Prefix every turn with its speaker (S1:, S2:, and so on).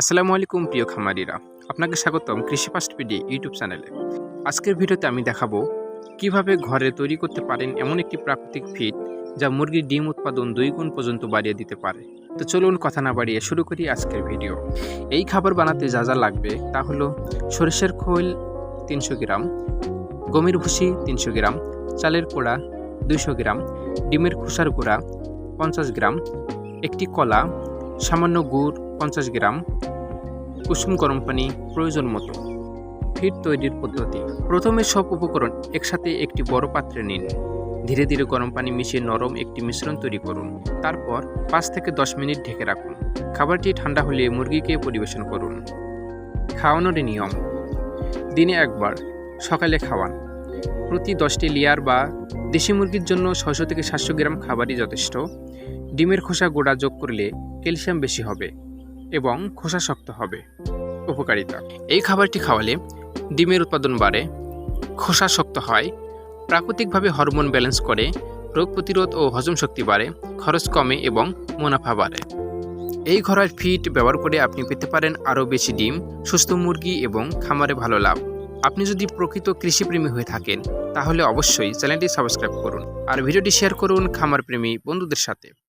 S1: আসসালামু আলাইকুম প্রিয় খামারিরা। আপনাকে স্বাগতম কৃষি ফাস্ট পিডি ইউটিউব চ্যানেলে। আজকের ভিডিওতে আমি দেখাবো কীভাবে ঘরে তৈরি করতে পারেন এমন একটি প্রাকৃতিক ফিড যা মুরগির ডিম উৎপাদন দুই গুণ পর্যন্ত বাড়িয়ে দিতে পারে। তো চলুন কথা না বাড়িয়ে শুরু করি আজকের ভিডিও। এই খাবার বানাতে যা যা লাগবে তা হলো সরিষার খোল তিনশো গ্রাম, গমের ভুসি তিনশো গ্রাম, চালের কোড়া দুইশো গ্রাম, ডিমের খোসার গুঁড়া পঞ্চাশ গ্রাম, একটি কলা, সামান্য গুড় পঞ্চাশ গ্রাম কুসুম গরম পানি প্রয়োজন মতো। ফিড তৈরির পদ্ধতি। প্রথমে সব উপকরণ একসাথে একটি বড় পাত্রে নিন। ধীরে ধীরে গরম পানি মিশিয়ে নরম একটি মিশ্রণ তৈরি করুন। তারপর পাঁচ থেকে দশ মিনিট ঢেকে রাখুন। খাবারটি ঠান্ডা হলে মুরগিকে পরিবেশন করুন। খাওয়ানোর নিয়ম। দিনে একবার সকালে খাওয়ান। প্রতি দশটি লেয়ার বা দেশি মুরগির জন্য ছয়শো থেকে সাতশো গ্রাম খাবারই যথেষ্ট। ডিমের খোসা গোড়া যোগ করলে ক্যালসিয়াম বেশি হবে। এবং খোসা শক্ত হবে। উপকারিতা। এই খাবারটি খাওয়ালে ডিমের উৎপাদন বাড়ে, খোসা শক্ত হয়, প্রাকৃতিকভাবে হরমোন ব্যালেন্স করে, রোগ প্রতিরোধ ও হজম শক্তি বাড়ে, খরচ কমে এবং মুনাফা বাড়ে। এই ঘরোয়া ফিড ব্যবহার করে আপনি পেতে পারেন আরও বেশি ডিম, সুস্থ মুরগি এবং খামারে ভালো লাভ। আপনি যদি প্রকৃত কৃষিপ্রেমী হয়ে থাকেন, তাহলে অবশ্যই চ্যানেলটি সাবস্ক্রাইব করুন। আর ভিডিওটি শেয়ার করুন খামার প্রেমী বন্ধুদের সাথে।